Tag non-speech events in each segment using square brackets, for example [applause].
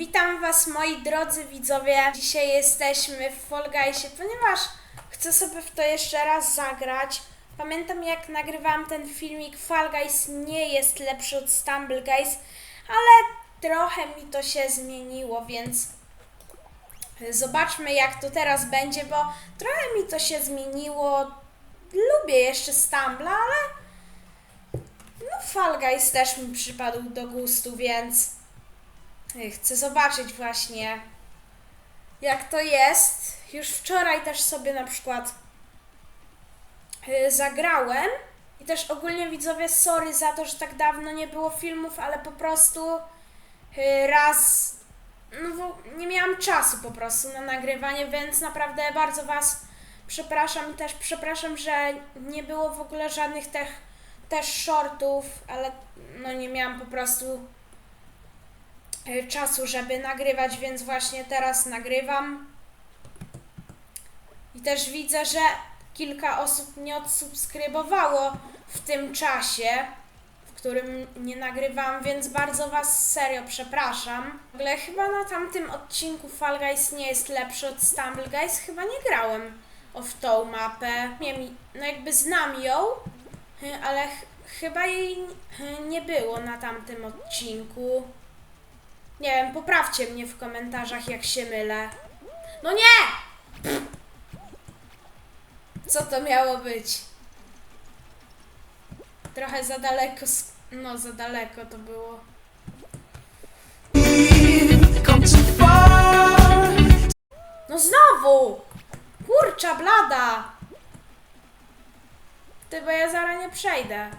Witam Was moi drodzy widzowie. Dzisiaj jesteśmy w Fall ponieważ chcę sobie w to jeszcze raz zagrać. Pamiętam jak nagrywałam ten filmik Fall Guys nie jest lepszy od Stumble Guys, ale trochę mi to się zmieniło, więc zobaczmy jak to teraz będzie, bo trochę mi to się zmieniło. Lubię jeszcze Stumble, ale no Fall Guys też mi przypadł do gustu, więc chcę zobaczyć właśnie jak to jest. Już wczoraj też sobie na przykład y, zagrałem i też ogólnie widzowie sorry za to, że tak dawno nie było filmów, ale po prostu y, raz no nie miałam czasu po prostu na nagrywanie, więc naprawdę bardzo Was przepraszam i też przepraszam, że nie było w ogóle żadnych tych też shortów, ale no nie miałam po prostu czasu, żeby nagrywać, więc właśnie teraz nagrywam. I też widzę, że kilka osób nie odsubskrybowało w tym czasie, w którym nie nagrywam, więc bardzo Was serio przepraszam. W ogóle chyba na tamtym odcinku Fall Guys nie jest lepszy od Stumble Guys, chyba nie grałem w tą mapę. Nie, no jakby znam ją, y, ale ch- chyba jej y, nie było na tamtym odcinku. Nie wiem, poprawcie mnie w komentarzach, jak się mylę. No nie! Co to miało być? Trochę za daleko, no za daleko to było. No znowu! Kurcza blada! Ty, bo ja zaraz nie przejdę.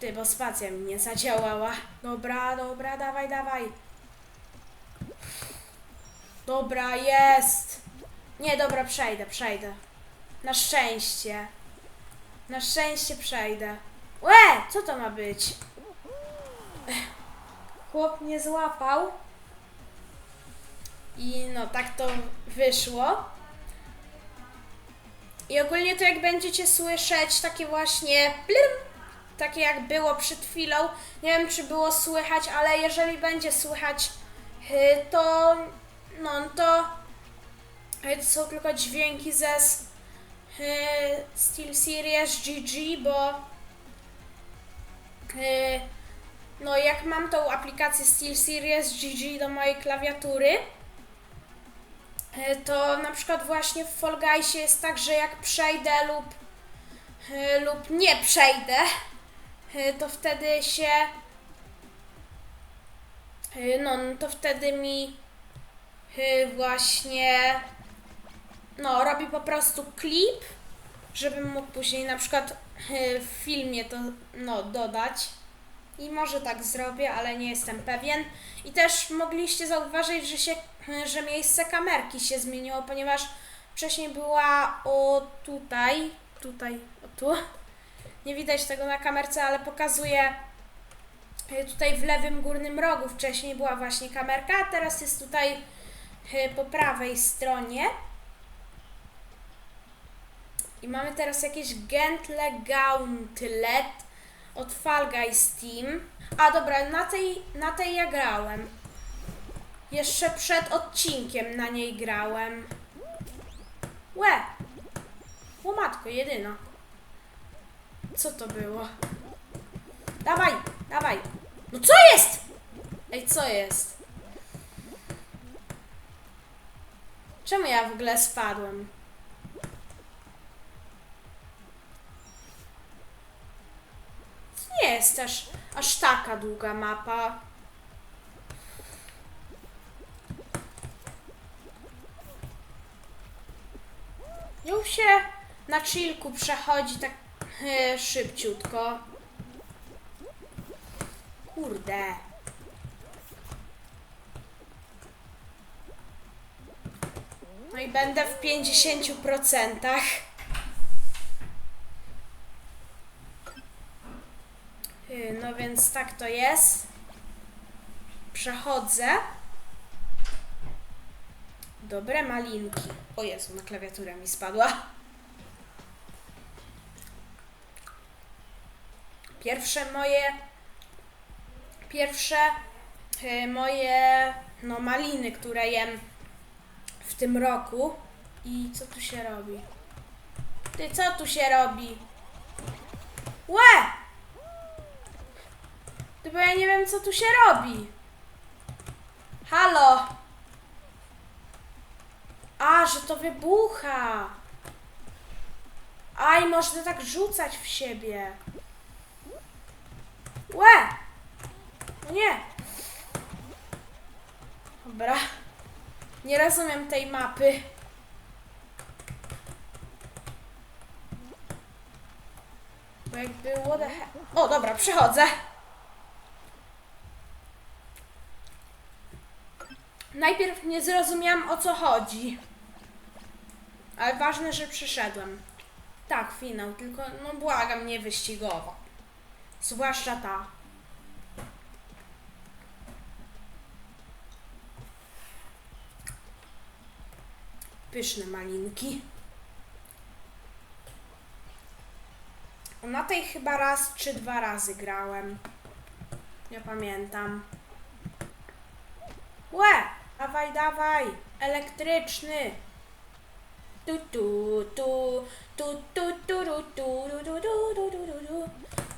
Ty, bo spacja mi nie zadziałała. Dobra, dobra, dawaj, dawaj. Dobra, jest. Nie, dobra, przejdę, przejdę. Na szczęście. Na szczęście przejdę. Łe, co to ma być? Chłop mnie złapał. I no tak to wyszło. I ogólnie to jak będziecie słyszeć takie właśnie takie jak było przed chwilą, nie wiem czy było słychać, ale jeżeli będzie słychać, y, to no to y, to są tylko dźwięki ze y, SteelSeries GG, bo no jak mam tą aplikację SteelSeries GG do mojej klawiatury, to na przykład właśnie w Fall Guysie jest tak, że jak przejdę lub, lub nie przejdę, to wtedy się e, no, no to wtedy mi e, właśnie no, robi po prostu klip, żebym mógł później na przykład w filmie to no, dodać. I może tak zrobię, ale nie jestem pewien. I też mogliście zauważyć, że się, że miejsce kamerki się zmieniło, ponieważ wcześniej była o tutaj, tutaj, o tu. Nie widać tego na kamerce, ale pokazuję y, tutaj w lewym górnym rogu. Wcześniej była właśnie kamerka, a teraz jest tutaj y, po prawej stronie. I mamy teraz jakieś Gentle Gauntlet od Fall Guys Team. A dobra, na tej, na tej ja grałem. Jeszcze przed odcinkiem na niej grałem. Łe! O matko, jedyna. Co to było? Dawaj, dawaj. No co jest? Ej, co jest? Czemu ja w ogóle spadłem? nie jest też aż taka długa mapa. Ją się na chillku przechodzi tak e, szybciutko. Kurde. No i będę w 50%. Y, No więc tak to jest. Przechodzę. Dobre malinki. O Jezu, na klawiaturę mi spadła. Pierwsze moje... Pierwsze y, moje no, maliny, które jem w tym roku. I co tu się robi? Ty, co tu się robi? Łe! Ty, bo ja nie wiem, co tu się robi. Halo! A, że to wybucha! Aj, można tak rzucać w siebie. Łe! Nie. Dobra. Nie rozumiem tej mapy. Bo jakby what the he- O, dobra, przechodzę. Najpierw nie zrozumiałam o co chodzi. Ale ważne, że przyszedłem. Tak, finał, tylko no błagam, nie wyścigowo. Zwłaszcza ta. Pyszne malinki. Na tej chyba raz czy dwa razy grałem. Nie pamiętam. Łe! Dawaj, dawaj! Elektryczny! Tu tu tu tu tu tu tu. Tu tu tu tu tu tu tu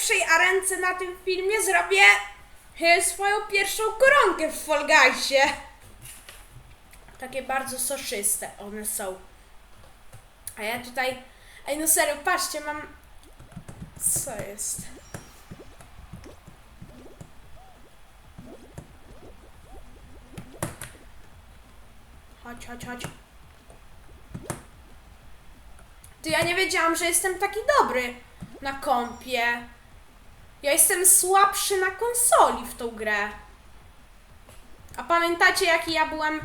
pierwszej arence na tym filmie zrobię e, swoją pierwszą koronkę w Fall Guysie. Takie bardzo soszyste one są. A ja tutaj... Ej, no serio, patrzcie, mam... Co jest? Chodź, chodź, chodź. Ty, ja nie wiedziałam, że jestem taki dobry na kompie. Ja jestem słabszy na konsoli w tą grę. A pamiętacie, jaki ja byłem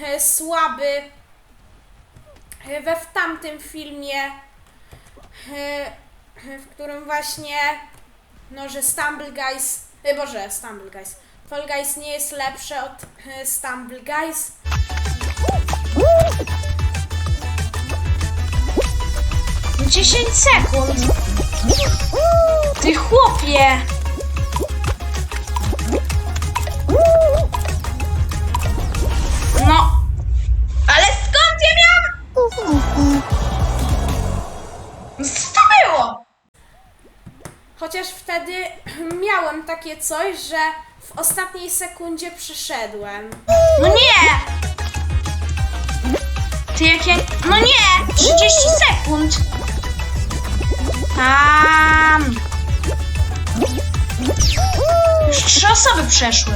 e, słaby e, we w tamtym filmie, e, w którym właśnie, no, że Stumble Guys, e, Boże, Stumble Guys, Fall Guys nie jest lepsze od e, Stumble Guys. Dziesięć sekund. Ty chłopie. No. Ale skąd ja miałam? Co to było? Chociaż wtedy [clears throat] miałem takie coś, że w ostatniej sekundzie przyszedłem. No nie! Ty jakie... No nie! 30 sekund! Tam! Już trzy osoby przeszły.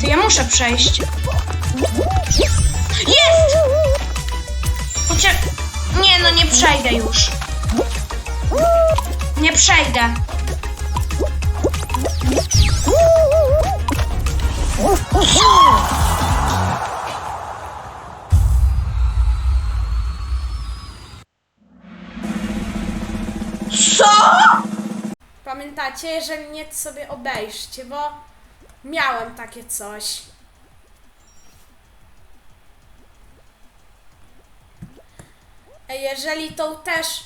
Ty ja muszę przejść. Jest! Chociaż... Nie no, nie przejdę już. Nie przejdę. Co? Pamiętacie? Jeżeli nie, to sobie obejrzcie, bo miałem takie coś. Jeżeli tą też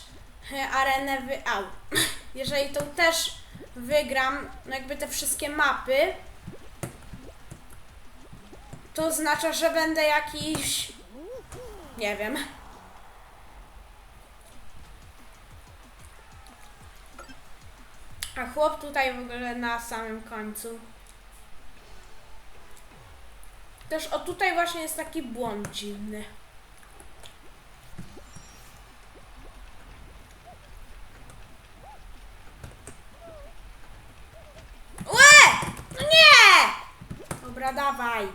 arenę wy... Au. [laughs] Jeżeli tą też wygram, no jakby te wszystkie mapy, to oznacza, że będę jakiś... Nie wiem. A chłop tutaj w ogóle na samym końcu. Też o tutaj właśnie jest taki błąd dziwny. Łe! No nie! Dobra, dawaj.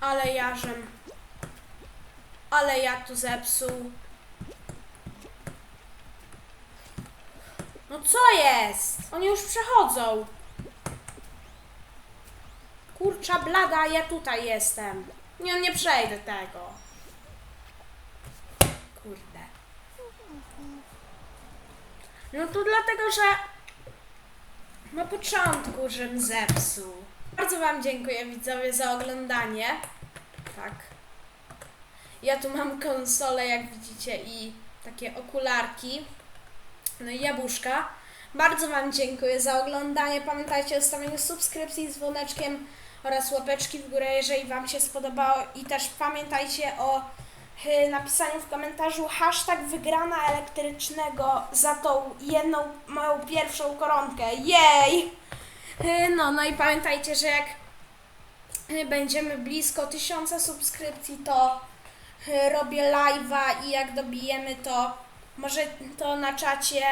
Ale jażem. Ale ja tu zepsuł. No co jest? Oni już przechodzą. Kurcza blada, ja tutaj jestem. Nie, nie przejdę tego. Kurde. No to dlatego, że na początku, żem zepsuł. Bardzo Wam dziękuję widzowie za oglądanie. Tak. Ja tu mam konsolę, jak widzicie, i takie okularki. No jabłuszka. Bardzo Wam dziękuję za oglądanie. Pamiętajcie o stawieniu subskrypcji z dzwoneczkiem oraz łapeczki w górę, jeżeli Wam się spodobało. I też pamiętajcie o y, napisaniu w komentarzu hashtag wygrana elektrycznego za tą jedną moją pierwszą koronkę. Jej! Y, No, no i pamiętajcie, że jak y, będziemy blisko tysiąca subskrypcji, to robię live'a i jak dobijemy to może to na czacie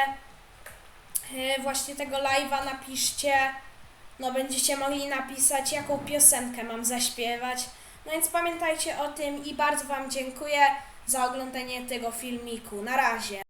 y, właśnie tego live'a napiszcie. No będziecie mogli napisać jaką piosenkę mam zaśpiewać. No więc pamiętajcie o tym i bardzo Wam dziękuję za oglądanie tego filmiku. Na razie.